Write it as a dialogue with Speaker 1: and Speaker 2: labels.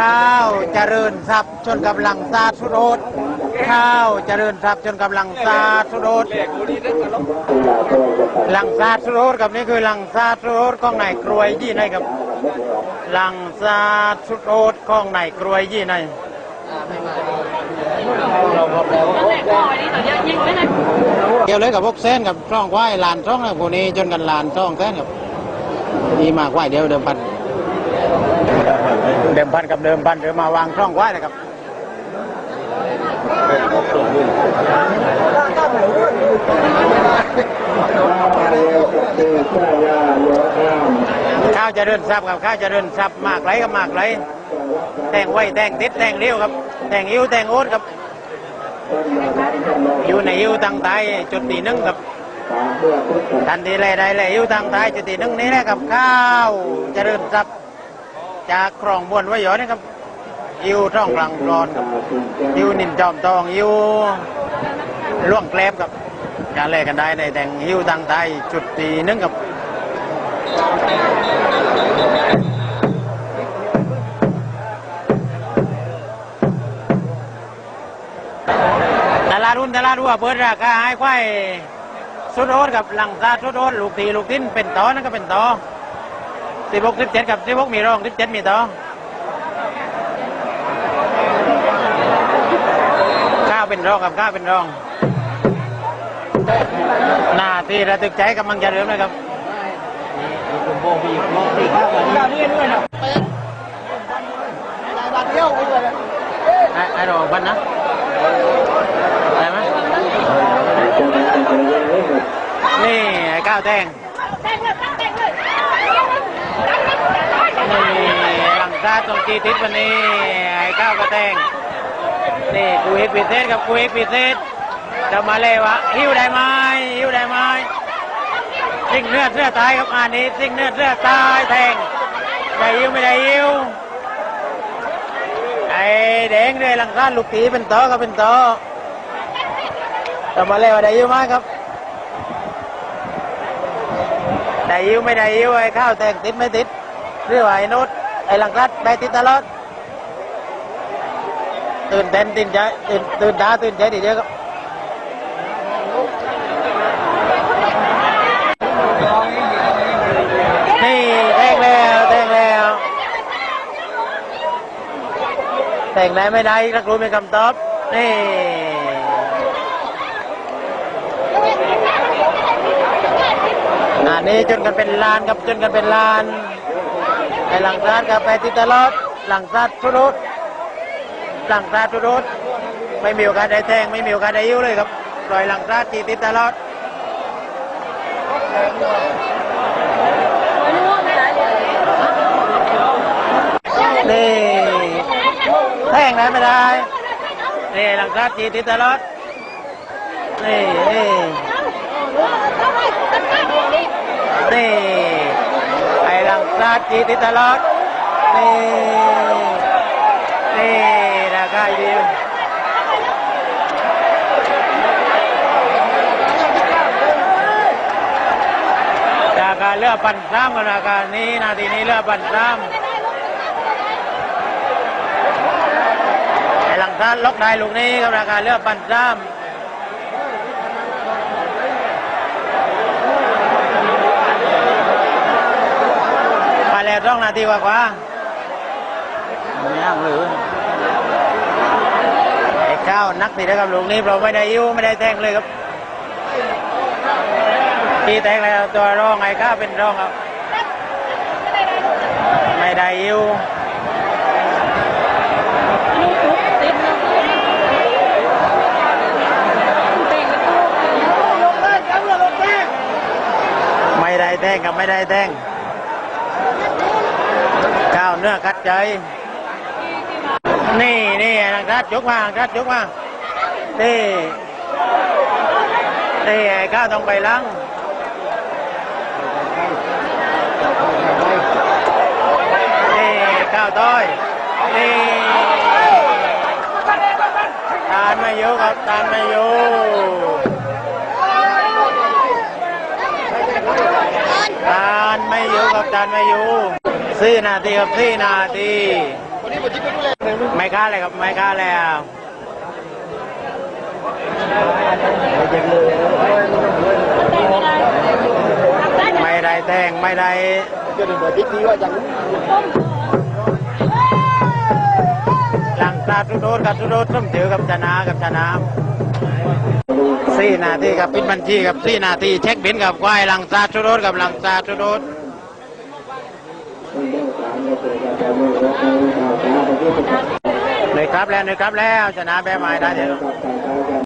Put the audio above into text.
Speaker 1: ข้าวเจริญทรัพย์จนกำลังซาสุดโอดข้าวเจริญทรัพย์จนกำลังซาสุดโอดหลังซาสุดโอดกับนี่คือหลังซาสุดโอดของนายกรวยยี่ในครับหลังซาสุดโอดของนายกรวยยี่ในเกี่ยวเลยกับพวกเส้นกับช่องควายลานช่องนะพวกนี้จนกันลานช่องเส้นกับนี่มากควายเดียวเดิมพัน มพันกับเดิมพันเดิมมาวางช่องไว้นะครับข้าวจะเดินซับกับข้าวจะเดินซับมากไหลกับมากไหลแต่งไว้แต่งติดแต่งเลี้ยวครับแต่งอิ้วแต่งโอ๊ตครับ อยู่ในอิ้วทางใต้จุดตีนึ่งครับทันทีเลยได้เลยอิ้วทางใต้จุดตีนึ่งนี้แหละกับข้าวจะเดินซับ จากครองบวนไว้หยอนะครับยิวท่องกลางรอนครับยิวนินจอมทองยิวล่วงแกลบครับจะเล่กันได้ในแต่งยิวทางใต้จุดตีนึงครับตลาดรุ่นตลาดวัวเปิดราคาให้ควายสุดโอดกับหลังซาสุดโอดลูกตีลูกทิ้นเป็นต่อนั่นก็เป็นต่อ สิบหกสิบเจ็ดกับสิบหกมีรองสิบเจ็ดมีต่อข้าวเป็นรองกับข้าวเป็นรองหน้าที่ระทึกใจกำลังจะเริ่มเลยครับไอ้ไอ้รองพันนะได้ไหมนี่ไอ้ข้าวแดงนี่ หลังซาตรงจีติดวันนี้ไอ้ก้าวกระแตงนี่กูเอกพิเศษกับกูเอกพิเศษจะมาเลยวะหิ้วได้ไหมหิ้วได้ไหมซิ่งเนื้อเสื้อตายครับงานนี้ซิ่งเนื้อเสื้อตายแทงได้หิ้วไม่ได้หิ้วไอ้แดงเลยหลังซาลูกตีเป็นต่อก็เป็นตอจะมาเลยวะได้หิ้วไหมครับได้ยิ้วไม่ได้ยิ้วไอ้ข้าวแตงติดไม่ติด เรื่องไอ้นุชไอ้หลังรัดได้ติดตลอดตื่นเต้นตื่นใจตื่นตื่นตาตื่นใจดีเยอะครับนี่แทงแล้วแทงแล้วแต่งได้ไม่ได้รักรู้เป็นคำตอบนี่งานนี้จนกันเป็นลานครับจนกันเป็นลาน หลังซาดกับไปติดตลอด หลังซาดทุรุดหลังซาดทุรุดไม่มีโอกาสได้แทงไม่มีโอกาสได้ยิ้วเลยครับปล่อยหลังซาดจีติดตลอดนี่แทงได้ไม่ได้นี่หลังซาดจีติดตลอดนี่นี่นี่ ไอ้หลังซาจีติตลอดนี่นี่ราคาดีราคาเลือกปันซ้ำกับราคานี้นาทีนี้เลือกปันซ้ำหลังซาดล็อกได้ลูกนี้กับราคาเลือกปันซ้ำ ร้องนาทีกว่ากว่าไม่ย่างหรือไอ้ข้าวนักตีนะครับลูกนี้เราไม่ได้ยิ้วไม่ได้แทงเลยครับทีแทงแล้วตัวรองไอ้ข้าวเป็นรองครับ ไม่ได้ยิ้วไม่ได้แทงกับไม่ได้แทง ข้าวเนื้อกัดใจ นี่นี่ทางรัดยกมาทางรัดยกมานี่นี่ไอ้ข้าต้องไปล้างนี่ข้าวต้อยนี่ทานไม่อยู่ครับทานไม่อยู่ทานไม่อยู่ครับทานไม่อยู่ สี่นาทีครับสี่นาทีไม่ค่าเลยครับไม่ค่าเลยอะไม่ได้แทงไม่ได้หลังตาสุโดดกับสุโดดส้มเจอกับชนะกับชนะสี่นาทีกับปิดบัญชีกับสี่นาทีเช็คบินกับควายหลังตาสุโดดกับหลังตาสุโดด เลยครับแล้วเลยครับแล้วชนะแบบไม่ได้เดี๋ยว